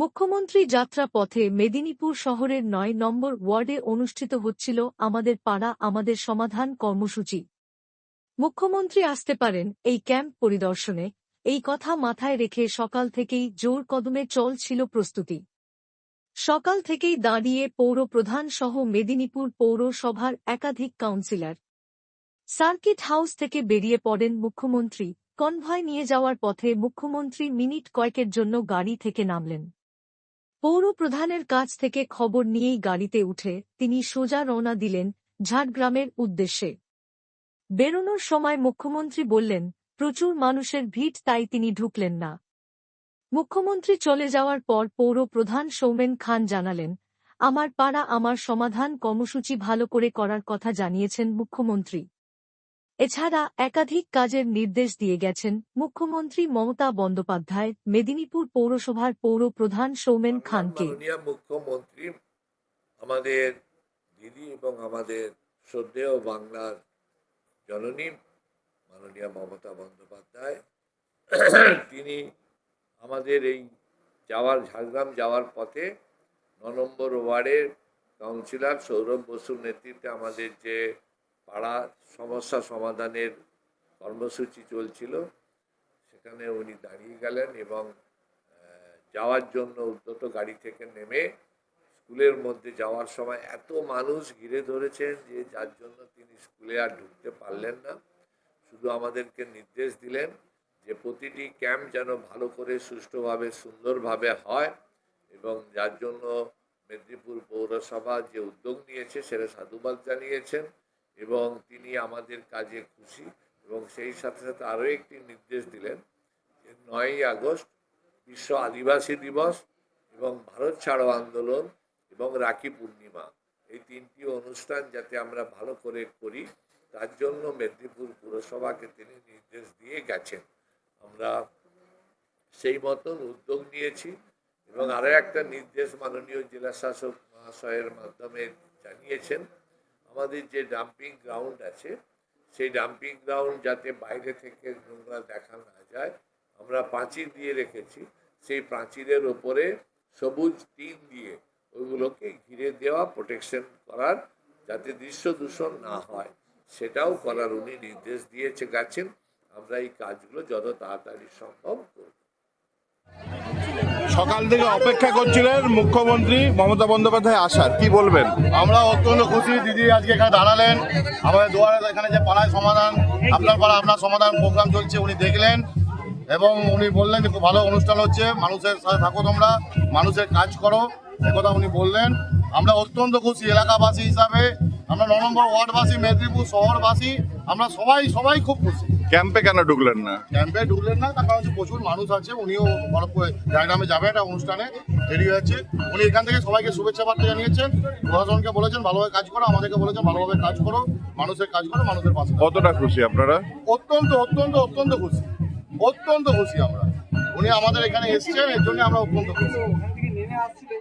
মুখ্যমন্ত্রী যাত্রা পথে মেদিনীপুর শহরের নয় নম্বর ওয়ার্ডে অনুষ্ঠিত হচ্ছিল আমাদের পাড়া, আমাদের সমাধান কর্মসূচি। মুখ্যমন্ত্রী আসতে পারেন এই ক্যাম্প পরিদর্শনে। এই কথা মাথায় রেখে সকাল থেকেই জোর কদমে চলছিল প্রস্তুতি। সকাল থেকেই দাঁড়িয়ে পৌর প্রধান সহ মেদিনীপুর পৌরসভার একাধিক কাউন্সিলর। সার্কিট হাউস থেকে বেরিয়ে পড়েন মুখ্যমন্ত্রী। কনভয় নিয়ে যাওয়ার পথে মুখ্যমন্ত্রী মিনিট কয়েকের জন্য গাড়ি থেকে নামলেন। পৌর প্রধানের কাছ থেকে খবর নিয়েই গাড়িতে উঠে তিনি সোজা রওনা দিলেন ঝাড়গ্রামের উদ্দেশ্যে। বেরোনোর সময় মুখ্যমন্ত্রী বললেন, প্রচুর মানুষের ভিড়, তাই তিনি ঢুকলেন না। মুখ্যমন্ত্রী চলে যাওয়ার পর পৌর প্রধান সৌমেন খান জানালেন, আমার পাড়া আমার সমাধান কর্মসূচি ভালো করে করার কথা জানিয়েছেন মুখ্যমন্ত্রী। এছাড়া একাধিক কাজের নির্দেশ দিয়ে গেছেন মুখ্যমন্ত্রী মমতা বন্দ্যোপাধ্যায় মেদিনীপুর পৌরসভার পৌর প্রধান সৌমেন খানকে। মুখ্যমন্ত্রী আমাদের দিদি এবং আমাদের শ্রদ্ধেয় বাংলার জননী মাননীয় মমতা বন্দ্যোপাধ্যায় তিনি আমাদের এই যাওয়ার ঝাড়গ্রাম যাওয়ার পথে ন নম্বর ওয়ার্ডের কাউন্সিলর সৌরভ বসুর নেতৃত্বে আমাদের যে পাড়া সমস্যা সমাধানের কর্মসূচি চলছিল। সেখানে উনি দাঁড়িয়ে গেলেন এবং যাওয়ার জন্য উদ্যত গাড়ি থেকে নেমে স্কুলের মধ্যে যাওয়ার সময় এত মানুষ ঘিরে ধরেছেন যে যার জন্য তিনি স্কুলে আর ঢুকতে পারলেন না। শুধু আমাদেরকে নির্দেশ দিলেন যে প্রতিটি ক্যাম্প যেন ভালো করে সুষ্ঠুভাবে, সুন্দরভাবে হয় এবং যার জন্য মেদিনীপুর পৌরসভা যে উদ্যোগ নিয়েছে সেটা সাধুবাদ জানিয়েছেন। এবং তিনি আমাদের কাজে খুশি এবং সেই সাথে সাথে আরও একটি নির্দেশ দিলেন যে নয়ই আগস্ট বিশ্ব আদিবাসী দিবস এবং ভারত ছাড়ো আন্দোলন এবং রাখি পূর্ণিমা। এই তিনটি অনুষ্ঠান যাতে আমরা ভালো করে করি, তার জন্য মেদিনীপুর পুরসভাকে তিনি নির্দেশ দিয়ে গেছেন। আমরা সেই মতন উদ্যোগ নিয়েছি এবং আরও একটা নির্দেশ মাননীয় জেলা শাসক মহাশয়ের মাধ্যমে জানিয়েছেন আমাদের যে ডাম্পিং গ্রাউন্ড আছে, সেই ডাম্পিং গ্রাউন্ড যাতে বাইরে থেকে নোংরা দেখা না যায়, আমরা প্রাচীর দিয়ে রেখেছি। সেই প্রাচীরের ওপরে সবুজ টিন দিয়ে ওইগুলোকে ঘিরে দেওয়া প্রোটেকশন করার, যাতে দৃশ্য দূষণ না হয়। সেটাও করার উনি নির্দেশ দিয়েছে গেছেন। আমরা এই কাজগুলো যত তাড়াতাড়ি সম্ভব করব। সকাল থেকে অপেক্ষা করছিলেন মুখ্যমন্ত্রী মমতা বন্দ্যোপাধ্যায় আসার। কি বলবেন? আমরা অত্যন্ত খুশি, দিদি আজকে এখানে দাঁড়ালেন। আমাদের দুয়ারে এখানে যে পাড়ায় সমাধান, আপনার পাড়া আপনার সমাধান প্রোগ্রাম চলছে, উনি দেখলেন। এবং উনি বললেন যে খুব ভালো অনুষ্ঠান হচ্ছে, মানুষের সাথে থাকো তোমরা, মানুষের কাজ করো, একথা উনি বললেন। আমরা অত্যন্ত খুশি, এলাকাবাসী হিসাবে, আমরা নম্বর ওয়ার্ডবাসী, মেদিনীপুর শহরবাসী, আমরা সবাই সবাই খুব খুশি। ক্যাম্পে কেন ঢুকলেন না? ক্যাম্পে ঢুকলেন না তার কারণ প্রচুর মানুষ আছে উনিও বরফ ডায়গ্রামে যাবে একটা অনুষ্ঠানে দেরি হয়েছে। উনি এখান থেকে সবাইকে শুভেচ্ছা বার্তা জানিয়েছেন প্রশাসনকে বলেছেন ভালোভাবে কাজ করো আমাদেরকে বলেছেন ভালোভাবে কাজ করো মানুষের কাজ করো মানুষের পাশে কতটা খুশি আপনারা? অত্যন্ত অত্যন্ত অত্যন্ত খুশি অত্যন্ত খুশি আমরা। উনি আমাদের এখানে এসেছেন এর জন্য আমরা অত্যন্ত খুশি।